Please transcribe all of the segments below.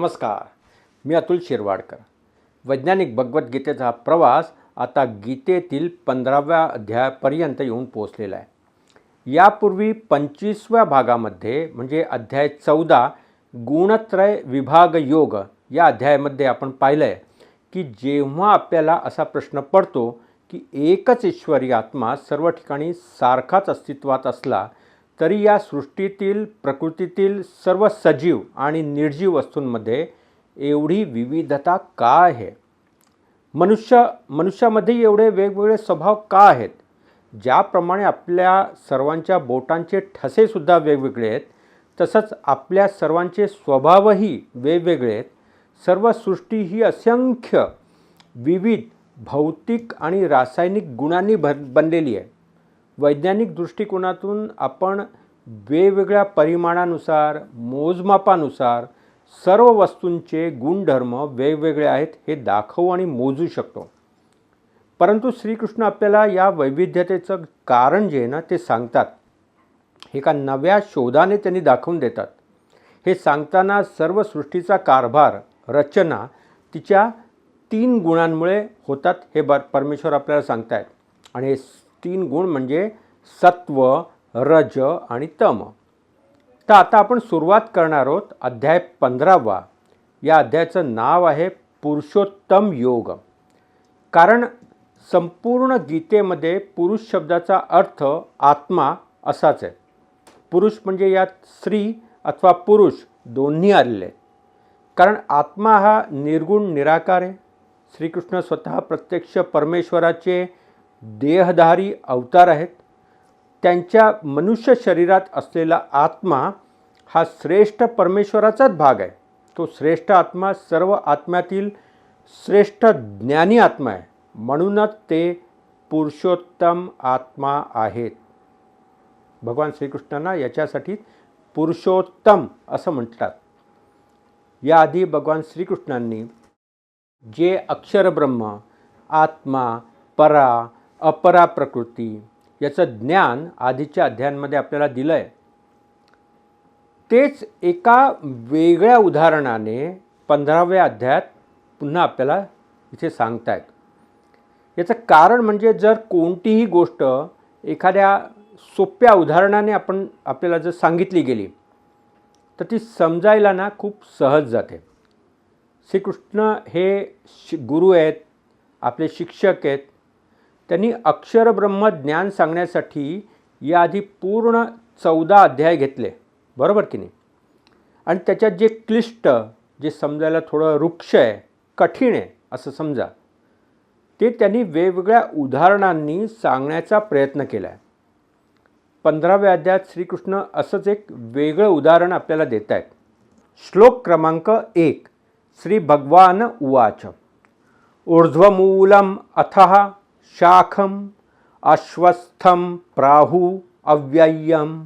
नमस्कार मी अतुल शिरवाडकर. वैज्ञानिक भगवद्गीतेचा प्रवास आता गीतेतील पंधराव्या अध्यायापर्यंत येऊन पोहोचलेला आहे. यापूर्वी पंचवीसव्या भागामध्ये म्हणजे अध्याय चौदा गुणत्रय विभाग योग या अध्यायामध्ये आपण पाहिलं आहे की जेव्हा आपल्याला असा प्रश्न पडतो की एकच ईश्वरी आत्मा सर्व ठिकाणी सारखाच अस्तित्वात असला तरी या सृष्टीतील प्रकृतीतील सर्व सजीव आणि निर्जीव वस्तूंमध्ये एवढी विविधता का आहे? मनुष्य मनुष्यामध्ये एवढे वेगवेगळे स्वभाव का आहेत? ज्याप्रमाणे आपल्या सर्वांच्या बोटांचे ठसेसुद्धा वेगवेगळे आहेत तसंच आपल्या सर्वांचे स्वभावही वेगवेगळे आहेत. सर्व सृष्टी ही असंख्य विविध भौतिक आणि रासायनिक गुणांनी भर बनलेली आहे. वैज्ञानिक दृष्टिकोनातून आपण वेगवेगळ्या परिमाणानुसार मोजमापानुसार सर्व वस्तूंचे गुणधर्म वेगवेगळे आहेत हे दाखवू आणि मोजू शकतो. परंतु श्रीकृष्ण आपल्याला या वैविध्यतेचं कारण जे आहे ना ते सांगतात. एका नव्या शोधाने त्यांनी दाखवून देतात. हे सांगताना सर्व सृष्टीचा कारभार रचना तिच्या तीन गुणांमुळे होतात हे बर परमेश्वर आपल्याला सांगतायत. आणि हे तीन गुण म्हणजे सत्व रज आणि तम. तर आता आपण सुरुवात करणार आहोत अध्याय पंधरावा. या अध्यायाचं नाव आहे पुरुषोत्तम योग. कारण संपूर्ण गीतेमध्ये पुरुष शब्दाचा अर्थ आत्मा असाच आहे. पुरुष म्हणजे यात स्त्री अथवा पुरुष दोन्ही आलेले आहेत. कारण आत्मा हा निर्गुण निराकार आहे. श्रीकृष्ण स्वतः प्रत्यक्ष परमेश्वराचे देहधारी अवतार आहेत. त्यांच्या मनुष्य शरीरात असलेला आत्मा हा श्रेष्ठ परमेश्वराचाच भाग आहे. तो श्रेष्ठ आत्मा सर्व आत्म्यातील श्रेष्ठ ज्ञानी आत्मा आहे. म्हणूनच ते पुरुषोत्तम आत्मा आहेत. भगवान श्रीकृष्णांना याच्यासाठी पुरुषोत्तम असं म्हणतात याआधी भगवान श्रीकृष्णांनी जे अक्षरब्रह्म आत्मा परा अपरा प्रकृती याचं ज्ञान आधीच्या अध्यायांमध्ये आपल्याला दिलं आहे तेच एका वेगळ्या उदाहरणाने पंधराव्या अध्यायात पुन्हा आपल्याला इथे सांगतायत. याचं कारण म्हणजे जर कोणतीही गोष्ट एखाद्या सोप्या उदाहरणाने आपण आपल्याला जर सांगितली गेली तर ती समजायला ना खूप सहज जाते. श्रीकृष्ण हे शि गुरु आहेत आपले शिक्षक आहेत त्यांनी अक्षरब्रह्म ज्ञान सांगण्यासाठी याआधी पूर्ण चौदा अध्याय घेतले. बरोबर की नाही? आणि त्याच्यात जे क्लिष्ट जे समजायला थोडं रुक्ष आहे कठीण आहे असं समजा ते त्यांनी वेगवेगळ्या उदाहरणांनी सांगण्याचा प्रयत्न केला आहे पंधराव्या अध्यायात श्रीकृष्ण असंच एक वेगळं उदाहरण आपल्याला देत आहेत श्लोक क्रमांक एक श्री भगवान उवाच. ऊर्ध्वमूलम अथः शाखम अश्वस्थम प्राहु अव्यय्यम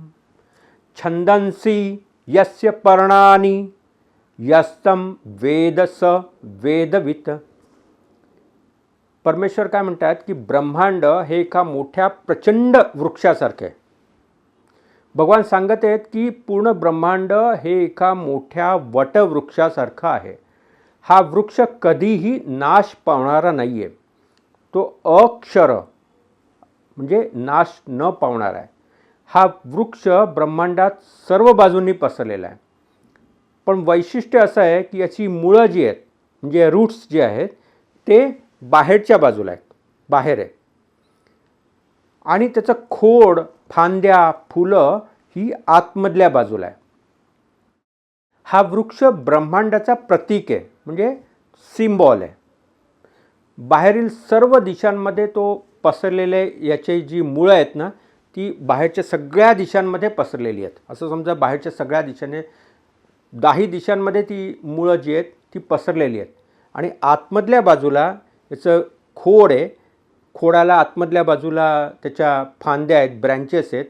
छंदंसी यस्य पर्णानि यस्तम वेद स वेदवित। परमेश्वर काय म्हणतात की ब्रह्मांड हे एका मोठ्या प्रचंड वृक्षासारखे आहे. भगवान सांगत आहेत की पूर्ण ब्रह्मांड हे एका मोठ्या वटवृक्षासारखं आहे. हा वृक्ष कधीही नाश पावणारा नाही आहे तो अक्षर म्हणजे नाश न पावणारा आहे. हा वृक्ष ब्रह्मांडात सर्व बाजूंनी पसरलेला आहे. पण वैशिष्ट्य असं आहे की याची मुळं जी आहेत म्हणजे रूट्स जे आहेत ते बाहेरच्या बाजूला आहेत. बाहेर आहे. आणि त्याचं खोड फांद्या फुलं ही आतमधल्या बाजूला आहे. हा वृक्ष ब्रह्मांडाचा प्रतीक आहे म्हणजे सिम्बॉल आहे. बाहेरील सर्व दिशांमध्ये तो पसरलेले याची जी मुळं आहेत ना ती बाहेरच्या सगळ्या दिशांमध्ये पसरलेली आहेत. असं समजा बाहेरच्या सगळ्या दिशाने दाही दिशांमध्ये ती मुळं जी आहेत ती पसरलेली आहेत. आणि आतमधल्या बाजूला याचं खोड आहे खोडाला आतमधल्या बाजूला त्याच्या फांद्या आहेत ब्रँचेस आहेत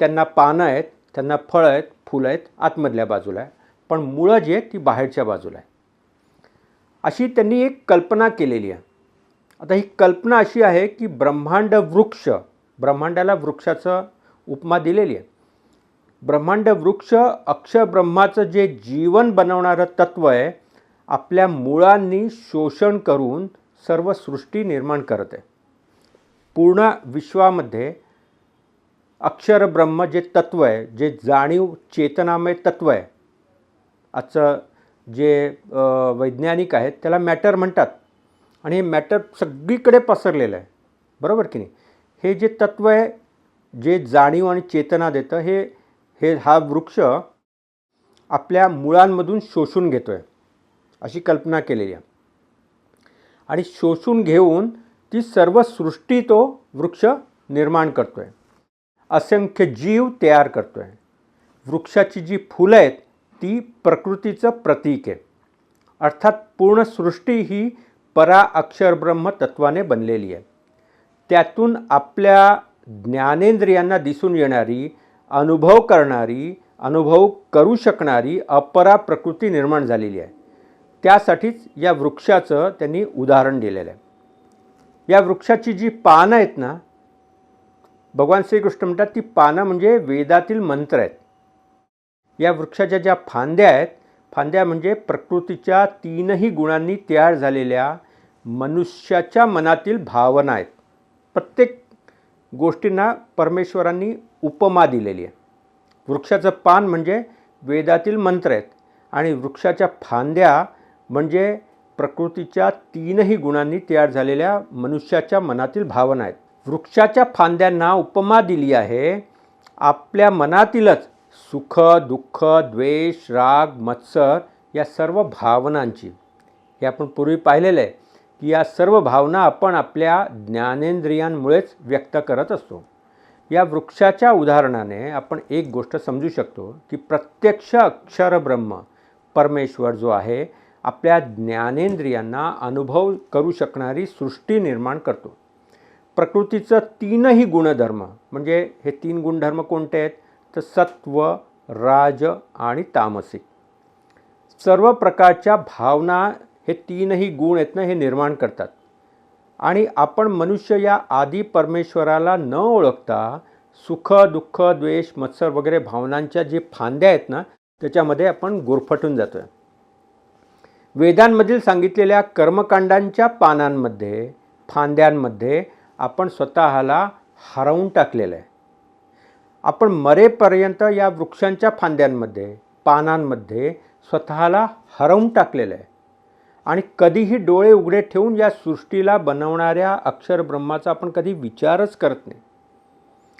त्यांना पानं आहेत त्यांना फळं आहेत फुलं आहेत आतमधल्या बाजूला. आहे पण मुळं जी आहेत ती बाहेरच्या बाजूला आहे अशी त्यांनी एक कल्पना केलेली आहे. आता ही कल्पना अशी आहे की ब्रह्मांड वृक्ष ब्रह्मांडाला वृक्षाचं उपमा दिलेली आहे. ब्रह्मांड वृक्ष अक्षरब्रह्माचं जे जीवन बनवणारं तत्त्व आहे आपल्या मुळांनी शोषण करून सर्व सृष्टी निर्माण करत आहे. पूर्ण विश्वामध्ये अक्षरब्रह्म जे तत्त्व आहे जे जाणीव चेतनामय तत्त्व आहे आजचं जे वैज्ञानिक आहेत त्याला मॅटर म्हणतात. आणि हे मॅटर सगळीकडे पसरलेलं आहे. बरोबर की नाही? हे जे तत्त्व आहे जे जाणीव आणि चेतना देतं हे हे हा वृक्ष आपल्या मुळांमधून शोषून घेतो आहे अशी कल्पना केलेली आहे. आणि शोषून घेऊन ती सर्व सृष्टी तो वृक्ष निर्माण करतो आहे असंख्य जीव तयार करतो आहे वृक्षाची जी फुलं आहेत ती प्रकृतीचं प्रतीक आहे. अर्थात पूर्ण सृष्टी ही परा अक्षर ब्रह्म तत्वाने बनलेली आहे. त्यातून आपल्या ज्ञानेंद्रियांना दिसून येणारी अनुभव करणारी अनुभव करू शकणारी अपरा प्रकृती निर्माण झालेली आहे. त्यासाठीच या वृक्षाचं त्यांनी उदाहरण दिलेलं आहे. या वृक्षाची जी पानं आहेत ना भगवान श्रीकृष्ण म्हणतात ती पानं म्हणजे वेदातील मंत्र आहेत. या वृक्षाच्या ज्या फांद्या आहेत फांद्या म्हणजे प्रकृतीच्या तीनही गुणांनी तयार झालेल्या मनुष्याच्या मनातील भावना आहेत. प्रत्येक गोष्टींना परमेश्वरांनी उपमा दिलेली आहे. वृक्षाचं पान म्हणजे वेदातील मंत्र आहेत आणि वृक्षाच्या फांद्या म्हणजे प्रकृतीच्या तीनही गुणांनी तयार झालेल्या मनुष्याच्या मनातील भावना आहेत. वृक्षाच्या फांद्यांना उपमा दिली आहे. आपल्या मनातीलच सुख दुःख द्वेष राग मत्सर या सर्व भावनांची. हे आपण पूर्वी पाहिलेलं आहे. की या सर्व भावना आपण आपल्या ज्ञानेंद्रियांमुळेच व्यक्त करत असतो. या वृक्षाच्या उदाहरणाने आपण एक गोष्ट समजू शकतो की प्रत्यक्ष अक्षर ब्रह्म परमेश्वर जो आहे आपल्या ज्ञानेंद्रियांना अनुभव करू शकणारी सृष्टी निर्माण करतो. प्रकृतीचं तीनही गुणधर्म म्हणजे हे तीन गुणधर्म कोणते आहेत? तर सत्व राज आणि तामसिक सर्व प्रकारच्या भावना हे तीनही गुण आहेत ना हे निर्माण करतात. आणि आपण मनुष्य या आदी परमेश्वराला न ओळखता सुख दुःख द्वेष मत्सर वगैरे भावनांच्या जे फांद्या आहेत ना त्याच्यामध्ये आपण गुरफटून जातो आहे वेदांमधील सांगितलेल्या कर्मकांडांच्या पानांमध्ये फांद्यांमध्ये आपण स्वतःला हरवून टाकलेलं आहे. आपण मरेपर्यंत या वृक्षांच्या फांद्यांमध्ये पानांमध्ये स्वतःला हरवून टाकलेलं आहे. आणि कधीही डोळे उघडे ठेवून या सृष्टीला बनवणाऱ्या अक्षर ब्रह्माचा आपण कधी विचारच करत नाही.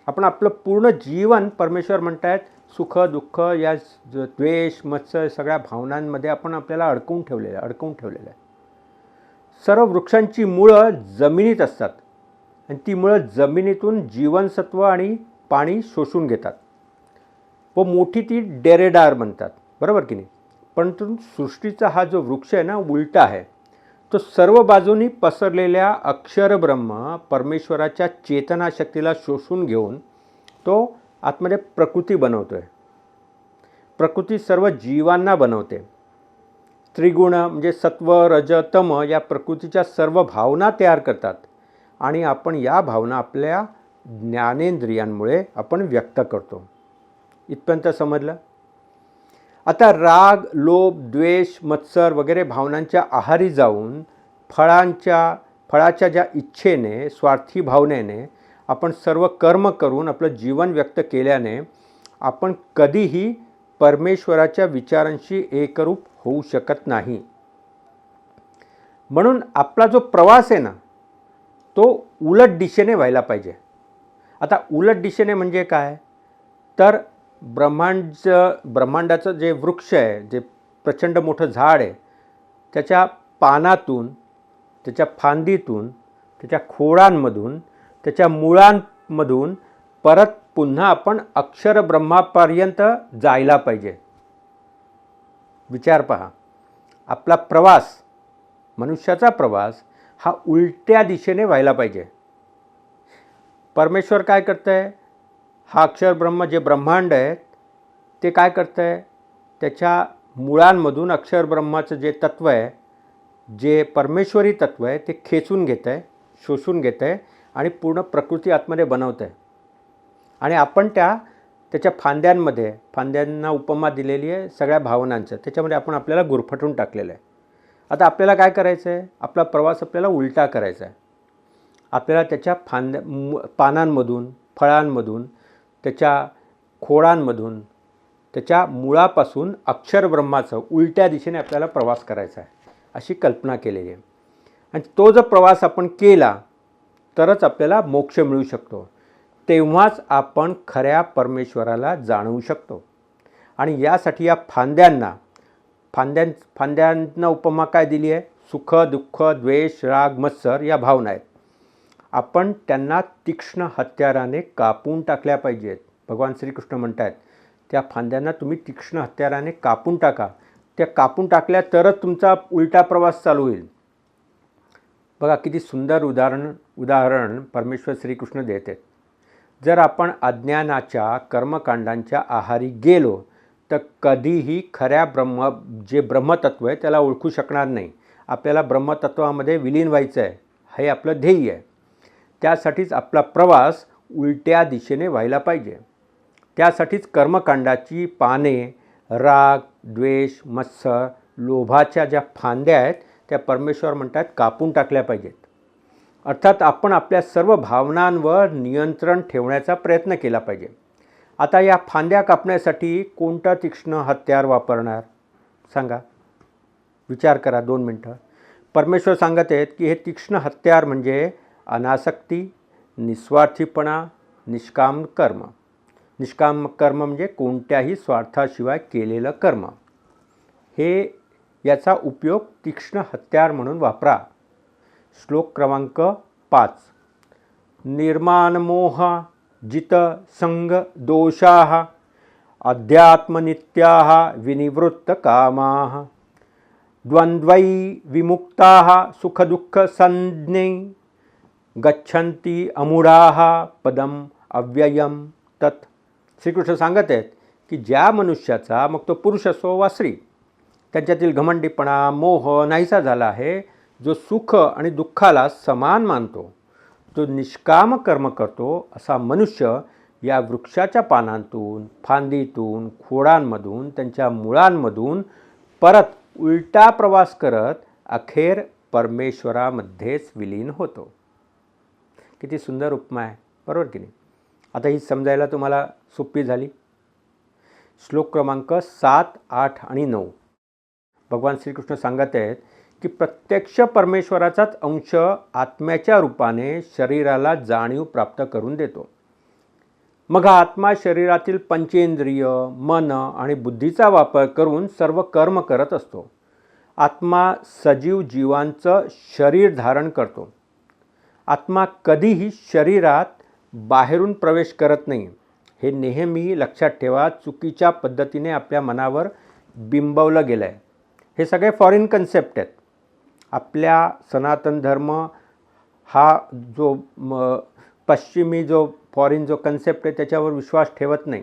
आपण आपलं पूर्ण जीवन परमेश्वर म्हणतायत सुख दुःख या ज- द्वेष मत्स्य सगळ्या भावनांमध्ये आपण आपल्याला अडकवून ठेवलेलं आहे अडकवून ठेवलेलं आहे. सर्व वृक्षांची मुळं जमिनीत असतात आणि ती मुळं जमिनीतून जीवनसत्व आणि पाणी शोषून घेतात. व मोठी ती डेरेडार बनतात बरोबर की नाही? परंतु सृष्टीचा हा जो वृक्ष आहे ना उलटा आहे तो सर्व बाजूनी पसरलेल्या अक्षरब्रह्म परमेश्वराच्या चेतनाशक्तीला शोषून घेऊन तो आतमध्ये प्रकृती बनवतो आहे प्रकृती सर्व जीवांना बनवते. त्रिगुण म्हणजे सत्व रज तम या प्रकृतीच्या सर्व भावना तयार करतात आणि आपण या भावना आपल्या ज्ञानेंद्रियांमुळे आपण व्यक्त करतो. इथपर्यंत समजलं? आता राग लोभ द्वेष मत्सर वगैरे भावनांच्या आहारी जाऊन फळांच्या फळाच्या ज्या इच्छेने स्वार्थी भावनेने आपण सर्व कर्म करून आपलं जीवन व्यक्त केल्याने आपण कधीही परमेश्वराच्या विचारांशी एकरूप होऊ शकत नाही. म्हणून आपला जो प्रवास आहे ना तो उलट दिशेने व्हायला पाहिजे. आता उलट दिशेने म्हणजे काय? तर ब्रह्मांडचं ब्रह्मांडाचं जे वृक्ष आहे जे प्रचंड मोठं झाड आहे त्याच्या पानातून त्याच्या फांदीतून त्याच्या खोडांमधून त्याच्या मुळांमधून परत पुन्हा आपण अक्षर ब्रह्मापर्यंत जायला पाहिजे. विचार पहा. आपला प्रवास मनुष्याचा प्रवास हा उलट्या दिशेने व्हायला पाहिजे. परमेश्वर काय करतं आहे हा अक्षर ब्रह्म जे ब्रह्मांड आहे ते काय करतं आहे त्याच्या मुळांमधून अक्षर ब्रह्माचं जे तत्त्व आहे जे परमेश्वरी तत्त्व आहे ते खेचून घेतं आहे शोषून घेतं आहे आणि पूर्ण प्रकृती आतमध्ये बनवतं आहे आणि आपण त्या त्याच्या फांद्यांमध्ये फांद्यांना उपमा दिलेली आहे सगळ्या भावनांचं. त्याच्यामध्ये आपण आपल्याला गुरफटून टाकलेलं आहे. आता आपल्याला काय करायचं आहे? आपला प्रवास आपल्याला उलटा करायचा आहे. आपल्याला त्याच्या फांद्या पानांमधून फळांमधून त्याच्या खोडांमधून त्याच्या मुळापासून अक्षरब्रह्माचं उलट्या दिशेने आपल्याला प्रवास करायचा आहे अशी कल्पना केलेली आहे. आणि तो जर प्रवास आपण केला तरच आपल्याला मोक्ष मिळू शकतो. तेव्हाच आपण खऱ्या परमेश्वराला जाणवू शकतो. आणि यासाठी या फांद्यांना फांद्यां फांद्यांना उपमा काय दिली आहे? सुख दुःख द्वेष राग मत्सर या भावना आहेत. आपण त्यांना तीक्ष्ण हत्याराने कापून टाकल्या पाहिजेत. भगवान श्रीकृष्ण म्हणत आहेत त्या फांद्यांना तुम्ही तीक्ष्ण हत्याराने कापून टाका. त्या कापून टाकल्या तरच तुमचा उलटा प्रवास चालू होईल. बघा किती सुंदर उदाहरण उदाहरण परमेश्वर श्रीकृष्ण देत आहेत. जर आपण अज्ञानाच्या कर्मकांडांच्या आहारी गेलो तर कधीही खऱ्या ब्रह्म जे ब्रह्मतत्व आहे त्याला ओळखू शकणार नाही. आपल्याला ब्रह्मतत्वामध्ये विलीन व्हायचं आहे हे आपलं ध्येय आहे. त्यासाठीच आपला प्रवास उलट्या दिशेने व्हायला पाहिजे. त्यासाठीच कर्मकांडाची पाने राग द्वेष मत्सर लोभाच्या ज्या फांद्या आहेत त्या परमेश्वर म्हणतात कापून टाकल्या पाहिजेत. अर्थात आपण आपल्या सर्व भावनांवर नियंत्रण ठेवण्याचा प्रयत्न केला पाहिजे. आता या फांद्या कापण्यासाठी कोणता तीक्ष्ण हत्यार वापरणार? सांगा. विचार करा दोन मिनटं. परमेश्वर सांगत आहेत की हे तीक्ष्ण हत्यार म्हणजे अनासक्ती निस्वार्थीपणा निष्काम कर्म निष्काम कर्म म्हणजे कोणत्याही स्वार्थाशिवाय केलेलं कर्म. हे याचा उपयोग तीक्ष्ण हत्यार म्हणून वापरा. श्लोक क्रमांक पाच. निर्माणमोह जित संग दोषा अध्यात्मनित्या विनिवृत्त कामा. द्वंद्वै विमुक्ता सुखदुःखसंज्ञै गच्छन्ती अमूढाः पदम अव्ययम। तत् श्रीकृष्ण सांगत आहेत की ज्या मनुष्याचा मग तो पुरुष असो वा स्त्री त्यांच्यातील घमंडीपणा मोह नाहीसा झाला आहे जो सुख आणि दुःखाला समान मानतो तो निष्काम कर्म करतो असा मनुष्य या वृक्षाच्या पानांतून फांदीतून खोडांमधून त्यांच्या मुळांमधून परत उलटा प्रवास करत अखेर परमेश्वरामध्येच विलीन होतो. किती सुंदर उपमा आहे. बरोबर की नाही? आता ही समजायला तुम्हाला सोपी झाली. श्लोक क्रमांक सात आठ आणि नऊ. भगवान श्रीकृष्ण सांगत आहेत की प्रत्यक्ष परमेश्वराचाच अंश आत्म्याच्या रूपाने शरीराला जाणीव प्राप्त करून देतो. मग आत्मा शरीरातील पंचेंद्रिय मन आणि बुद्धीचा वापर करून सर्व कर्म करत असतो. आत्मा सजीव जीवांचं शरीर धारण करतो. आत्मा कधीही शरीरात बाहेरून प्रवेश करत नाही. हे नेहमी लक्षात ठेवा चुकीच्या पद्धतीने आपल्या मनावर बिंबवलं गेलं आहे हे सगळे फॉरेन कन्सेप्ट आहेत. आपल्या सनातन धर्म हा जो म पश्चिमी जो फॉरेन जो कन्सेप्ट आहे त्याच्यावर विश्वास ठेवत नाही.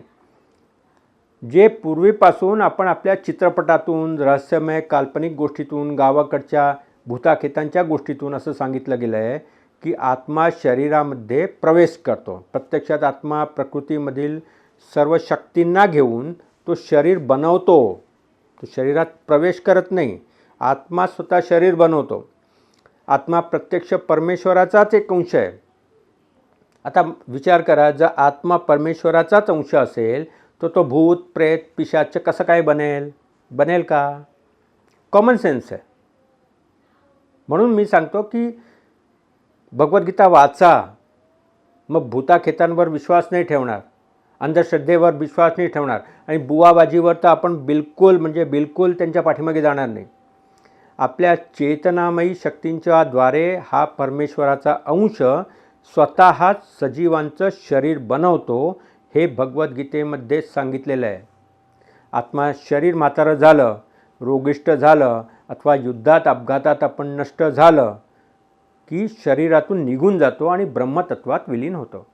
जे पूर्वीपासून आपण आपल्या चित्रपटातून रहस्यमय काल्पनिक गोष्टीतून गावाकडच्या भूताखेतांच्या गोष्टीतून असं सांगितलं गेलं आहे की आत्मा शरीरामध्ये प्रवेश करतो. प्रत्यक्षात आत्मा प्रकृतीमधील सर्व शक्तींना घेऊन तो शरीर बनवतो. तो शरीरात प्रवेश करत नाही. आत्मा स्वतः शरीर बनवतो. आत्मा प्रत्यक्ष परमेश्वराचाच एक अंश आहे. आता विचार करा जर आत्मा परमेश्वराचाच अंश असेल तर तो भूत प्रेत पिशाच कसं काय बनेल? बनेल का? कॉमन सेन्स आहे. म्हणून मी सांगतो की भगवद्गीता वाचा. मग भूताखेतांवर विश्वास नाही ठेवणार. अंधश्रद्धेवर विश्वास नाही ठेवणार. आणि बुवाबाजीवर तर आपण बिलकुल म्हणजे बिलकुल त्यांच्या पाठीमागे जाणार नाही. आपल्या चेतनामयी शक्तींच्या द्वारे हा परमेश्वराचा अंश स्वतःच सजीवांचं शरीर बनवतो हे भगवद्गीतेमध्ये सांगितलेलं आहे. आत्मा शरीर म्हातारं झालं रोगिष्ट झालं अथवा युद्धात अपघातात आपण नष्ट झालं की शरीरातून निघून जातो आणि ब्रह्मतत्वात विलीन होतो.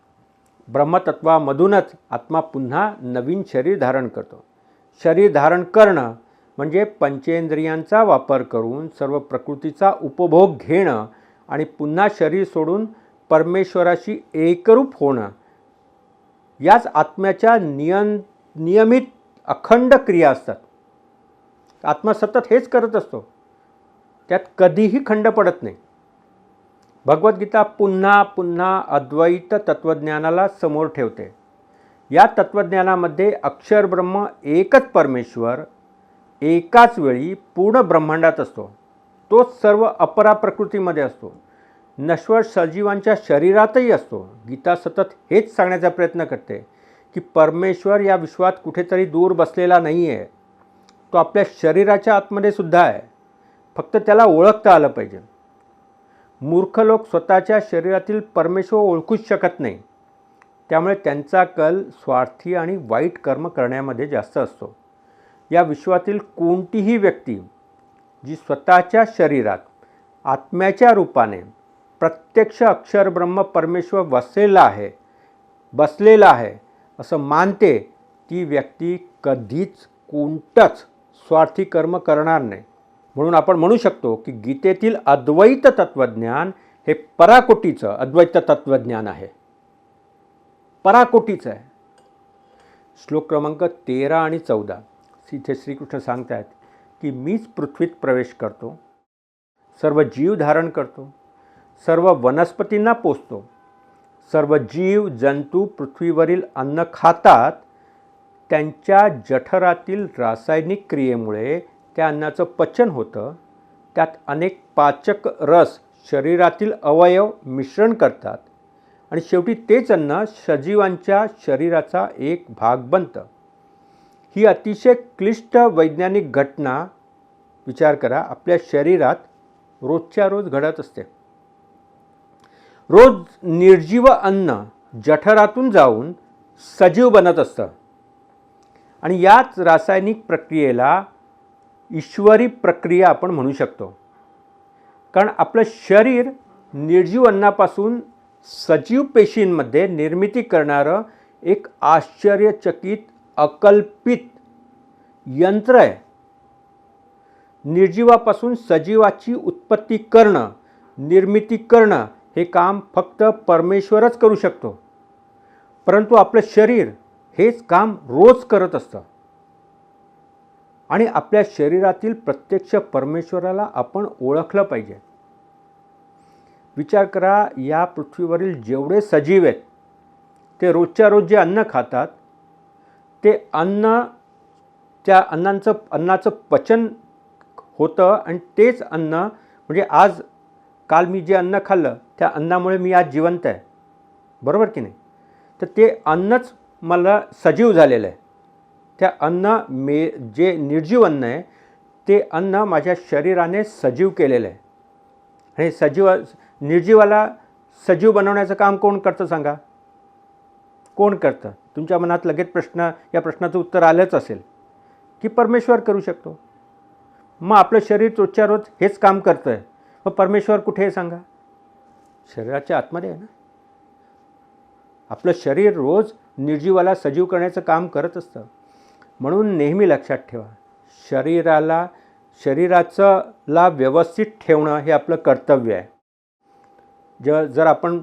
ब्रह्मतत्वामधूनच आत्मा पुन्हा नवीन शरीर धारण करतो. शरीर धारण करणं म्हणजे पंचेंद्रियांचा वापर करून सर्व प्रकृतीचा उपभोग घेणं आणि पुन्हा शरीर सोडून परमेश्वराशी एकरूप होणं. याच आत्म्याच्या नियन नियमित अखंड क्रिया असतात. आत्मा सतत हेच करत असतो. त्यात कधीही खंड पडत नाही. भगवद्गीता पुन्हा पुन्हा अद्वैत तत्त्वज्ञानाला समोर ठेवते. या तत्त्वज्ञानामध्ये अक्षर ब्रह्म एकच परमेश्वर एकाच वेळी पूर्ण ब्रह्मांडात असतो. तो सर्व अपरा प्रकृतीमध्ये असतो. नश्वर सजीवांच्या शरीरातही असतो. गीता सतत हेच सांगण्याचा प्रयत्न करते की परमेश्वर या विश्वात कुठेतरी दूर बसलेला नाही आहे तो आपल्या शरीराच्या आतमध्ये सुद्धा आहे. फक्त त्याला ओळखता आलं पाहिजे. मूर्ख लोक स्वतःच्या शरीरातील परमेश्वर ओळखूच शकत नाही. त्यामुळे त्यांचा कल स्वार्थी आणि वाईट कर्म करण्यामध्ये जास्त असतो. या विश्वातील कोणतीही व्यक्ती जी स्वतःच्या शरीरात आत्म्याच्या रूपाने प्रत्यक्ष अक्षर ब्रह्म परमेश्वर वसलेला आहे बसलेला आहे असं मानते ती व्यक्ती कधीच कोणतंच स्वार्थी कर्म करणार नाही. म्हणून आपण म्हणू शकतो की गीतेतील अद्वैत तत्त्वज्ञान हे पराकोटीचं अद्वैत तत्त्वज्ञान आहे. पराकोटीचं आहे. श्लोक क्रमांक तेरा आणि चौदा. इथे श्रीकृष्ण सांगत आहेत की मीच पृथ्वीत प्रवेश करतो सर्व जीव धारण करतो सर्व वनस्पतींना पोचतो सर्व जीव जंतू पृथ्वीवरील अन्न खातात त्यांच्या जठरातील रासायनिक क्रियेमुळे त्या अन्नाचं पचन होतं त्यात अनेक पाचक रस शरीरातील अवयव मिश्रण करतात आणि शेवटी तेच अन्न सजीवांच्या शरीराचा एक भाग बनतं. ही अतिशय क्लिष्ट वैज्ञानिक घटना विचार करा आपल्या शरीरात रोजच्या रोज घडत असते. रोज निर्जीव अन्न जठरातून जाऊन सजीव बनत असतं. आणि याच रासायनिक प्रक्रियेला ईश्वरी प्रक्रिया आपण म्हणू शकतो. कारण आपलं शरीर निर्जीव अन्नापासून सजीव पेशींमध्ये निर्मिती करणारं एक आश्चर्यचकित अकल्पित यंत्र आहे. निर्जीवापासून सजीवाची उत्पत्ती करणं निर्मिती करणं हे काम फक्त परमेश्वरच करू शकतो. परंतु आपलं शरीर हेच काम रोज करत असतं. आणि आपल्या शरीरातील प्रत्यक्ष परमेश्वराला आपण ओळखलं पाहिजे. विचार करा या पृथ्वीवरील जेवढे सजीव आहेत ते रोजच्या रोज जे अन्न खातात ते अन्न त्या अन्नांचं अन्नाचं पचन होतं आणि तेच अन्न म्हणजे आज काल मी जे अन्न खाल्लं त्या अन्नामुळे मी आज जिवंत आहे. बरोबर की नाही? तर ते अन्नच मला सजीव झालेलं आहे. त्या अन्न मे जे निर्जीव अन्न आहे ते अन्न माझ्या शरीराने सजीव केलेलं आहे. आणि सजीव निर्जीवाला सजीव बनवण्याचं काम कोण करतं सांगा? कोण करतं? तुमच्या मनात लगेच प्रश्न या प्रश्नाचं उत्तर आलंच असेल. की परमेश्वर करू शकतो. मग आपलं शरीर रोजच्या रोज हेच काम करतं आहे मग परमेश्वर कुठे आहे सांगा? शरीराच्या आतमध्ये आहे ना. आपलं शरीर रोज निर्जीवाला सजीव करण्याचं काम करत असतं. म्हणून नेहमी लक्षात ठेवा. शरीराला शरीराचं ला व्यवस्थित ठेवणं हे आपलं कर्तव्य आहे. ज जर आपण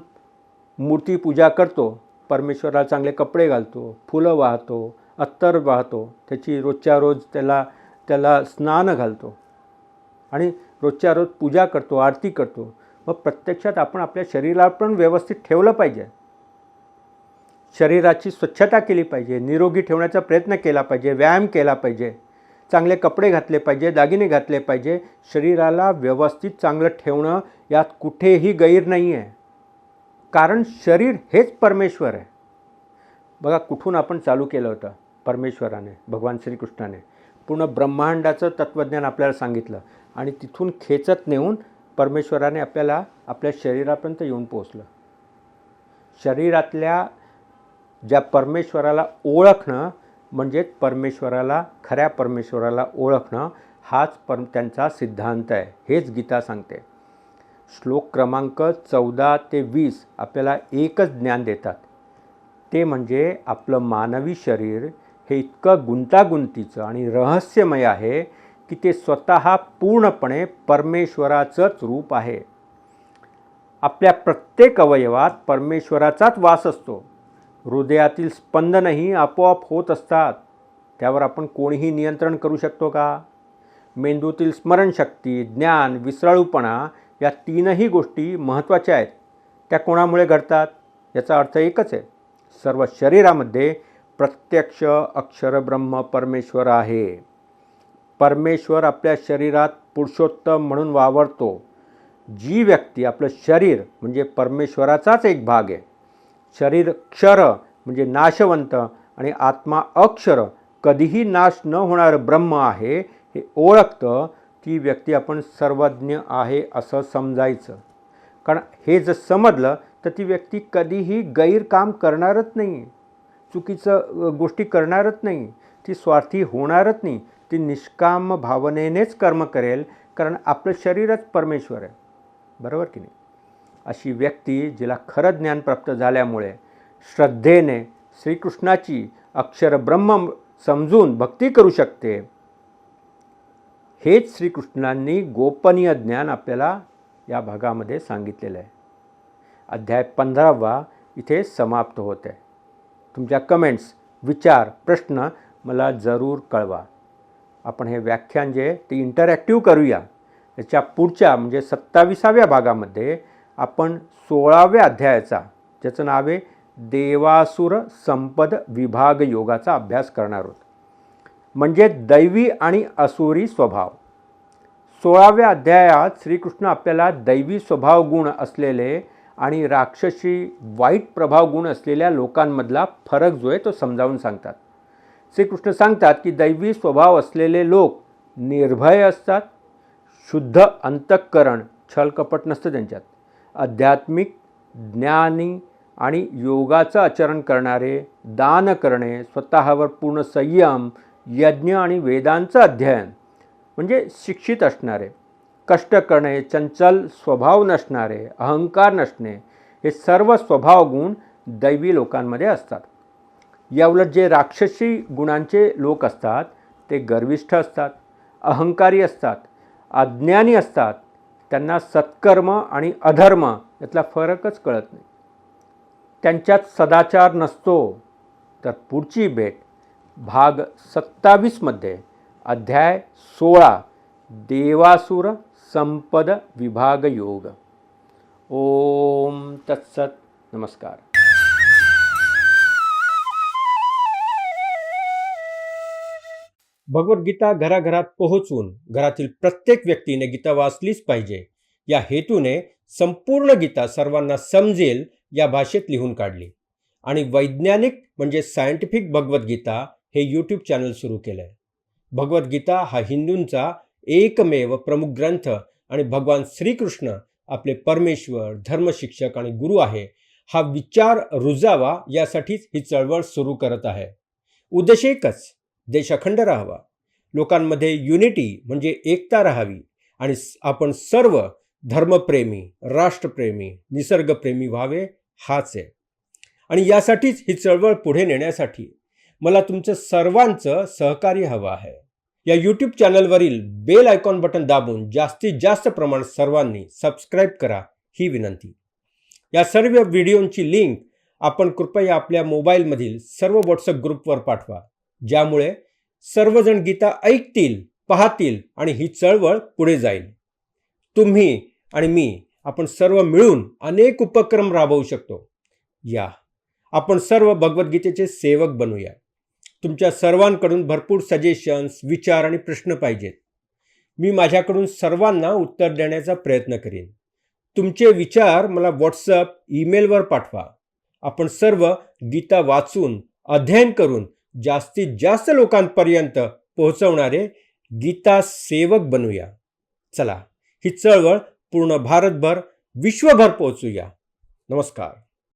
मूर्ती पूजा करतो परमेश्वराला चांगले कपडे घालतो फुलं वाहतो अत्तर वाहतो त्याची रोजच्या रोज त्याला त्याला स्नान घालतो आणि रोजच्या रोज पूजा करतो आरती करतो मग प्रत्यक्षात आपण आपल्या शरीराला पण व्यवस्थित ठेवलं पाहिजे. शरीराची स्वच्छता केली पाहिजे निरोगी ठेवण्याचा प्रयत्न केला पाहिजे व्यायाम केला पाहिजे चांगले कपडे घातले पाहिजे दागिने घातले पाहिजे शरीराला व्यवस्थित चांगलं ठेवणं यात कुठेही गैर नाही आहे कारण शरीर हेच परमेश्वर आहे. बघा कुठून आपण चालू केलं होतं? परमेश्वराने भगवान श्रीकृष्णाने. पूर्ण ब्रह्मांडाचं तत्त्वज्ञान आपल्याला सांगितलं आणि तिथून खेचत नेऊन परमेश्वराने आपल्याला आपल्या शरीरापर्यंत येऊन पोचलं शरीरातल्या ज्या परमेश्वराला ओळखणं म्हणजेच परमेश्वराला खऱ्या परमेश्वराला ओळखणं हाच पर त्यांचा सिद्धांत आहे. हेच गीता सांगते. श्लोक क्रमांक चौदा ते वीस आपल्याला एकच ज्ञान देतात. ते म्हणजे आपलं मानवी शरीर हे इतकं गुंतागुंतीचं आणि रहस्यमय आहे की ते स्वतः पूर्णपणे परमेश्वराचंच रूप आहे. आपल्या प्रत्येक अवयवात परमेश्वराचाच वास असतो. हृदयातील स्पंदनही आपोआप होत असतात. त्यावर आपण कोणीही नियंत्रण करू शकतो का? मेंदूतील स्मरणशक्ती ज्ञान विसराळूपणा या तीनही गोष्टी महत्त्वाच्या आहेत. त्या कोणामुळे घडतात? याचा अर्थ एकच आहे. सर्व शरीरामध्ये प्रत्यक्ष अक्षर ब्रह्म परमेश्वर आहे. परमेश्वर आपल्या शरीरात पुरुषोत्तम म्हणून वावरतो. जी व्यक्ती आपलं शरीर म्हणजे परमेश्वराचाच एक भाग आहे शरीर क्षर म्हणजे नाशवंत आणि आत्मा अक्षर कधीही नाश न होणारं ब्रह्म आहे हे ओळखतं ती व्यक्ती आपण सर्वज्ञ आहे असं समजायचं. कारण हे जर समजलं तर ती व्यक्ती कधीही गैरकाम करणारच नाही चुकीचं गोष्टी करणारच नाही. ती स्वार्थी होणारच नाही. ती निष्काम भावनेनेच कर्म करेल. कारण आपलं शरीरच परमेश्वर आहे. बरोबर की नाही? अशी व्यक्ती जिला खरं ज्ञान प्राप्त झाल्यामुळे श्रद्धेने श्रीकृष्णाची अक्षर ब्रह्म समजून भक्ती करू शकते. हेच श्रीकृष्णांनी गोपनीय ज्ञान आपल्याला या भागामध्ये सांगितलेलं आहे. अध्याय पंधरावा इथे समाप्त होत आहे तुमच्या कमेंट्स विचार प्रश्न मला जरूर कळवा. आपण हे व्याख्यान जे ते इंटरॅक्टिव्ह करूया. याच्या पुढच्या म्हणजे सत्ताविसाव्या भागामध्ये आपण सोळाव्या अध्यायाचा ज्याचं नाव आहे देवासुर संपद विभाग योगाचा अभ्यास करणार आहोत. म्हणजे दैवी आणि असुरी स्वभाव. सोळाव्या अध्यायात श्रीकृष्ण आपल्याला दैवी स्वभाव गुण असलेले आणि राक्षसी वाईट प्रभाव गुण असलेल्या लोकांमधला फरक जो आहे तो समजावून सांगतात. श्रीकृष्ण सांगतात की दैवी स्वभाव असलेले लोक निर्भय असतात शुद्ध अंतःकरण छलकपट नसतं त्यांच्यात. आध्यात्मिक ज्ञानी आणि योगाचं आचरण करणारे दान करणे स्वतःवर पूर्ण संयम यज्ञ आणि वेदांचं अध्ययन म्हणजे शिक्षित असणारे कष्ट करणे चंचल स्वभाव नसणारे अहंकार नसणे हे सर्व स्वभाव गुण दैवी लोकांमध्ये असतात. याउलट जे राक्षसी गुणांचे लोक असतात ते गर्विष्ठ असतात अहंकारी असतात अज्ञानी असतात त्यांना सत्कर्म आणि अधर्म यातला फरकच कळत नाही. त्यांच्यात सदाचार नसतो तर पुढची भेट भाग सत्तावीसमध्ये अध्याय सोळा देवासुर संपद विभाग योग. ओम तत्सत. नमस्कार. भगवद्गीता घराघरात पोहोचून घरातील प्रत्येक व्यक्तीने गीता वाचलीच पाहिजे. या हेतूने संपूर्ण गीता सर्वांना समजेल या भाषेत लिहून काढली. आणि वैज्ञानिक म्हणजे सायंटिफिक भगवद्गीता हे यूट्यूब चॅनल सुरू केलं आहे भगवद्गीता हा हिंदूंचा एकमेव प्रमुख ग्रंथ आणि भगवान श्रीकृष्ण आपले परमेश्वर धर्मशिक्षक आणि गुरु आहे. हा विचार रुजावा यासाठीच ही चळवळ सुरू करत आहे. उद्देश एकच देश अखंड राहावा. लोकांमध्ये युनिटी म्हणजे एकता राहावी आणि आपण सर्व धर्मप्रेमी राष्ट्रप्रेमी निसर्गप्रेमी व्हावे हाच आहे. आणि यासाठीच ही चळवळ पुढे नेण्यासाठी मला तुमचं सर्वांचं सहकार्य हवं आहे. या यूट्यूब चॅनलवरील बेल आयकॉन बटन दाबून जास्तीत जास्त प्रमाणात सर्वांनी सबस्क्राईब करा ही विनंती. या सर्व व्हिडिओंची लिंक आपण कृपया आपल्या मोबाईलमधील सर्व व्हॉट्सअप ग्रुपवर पाठवा. ज्यामुळे सर्वजण गीता ऐकतील पाहतील आणि ही चळवळ पुढे जाईल. तुम्ही आणि मी आपण सर्व मिळून अनेक उपक्रम राबवू शकतो. या. आपण सर्व भगवद्गीतेचे सेवक बनूया. तुमच्या सर्वांकडून भरपूर सजेशन्स विचार आणि प्रश्न पाहिजेत. मी माझ्याकडून सर्वांना उत्तर देण्याचा प्रयत्न करीन. तुमचे विचार मला व्हॉट्सअप ईमेलवर पाठवा. आपण सर्व गीता वाचून अध्ययन करून जास्तीत जास्त लोकांपर्यंत पोहोचवणारे गीता सेवक बनूया. चला ही चळवळ पूर्ण भारतभर विश्वभर पोहोचूया. नमस्कार.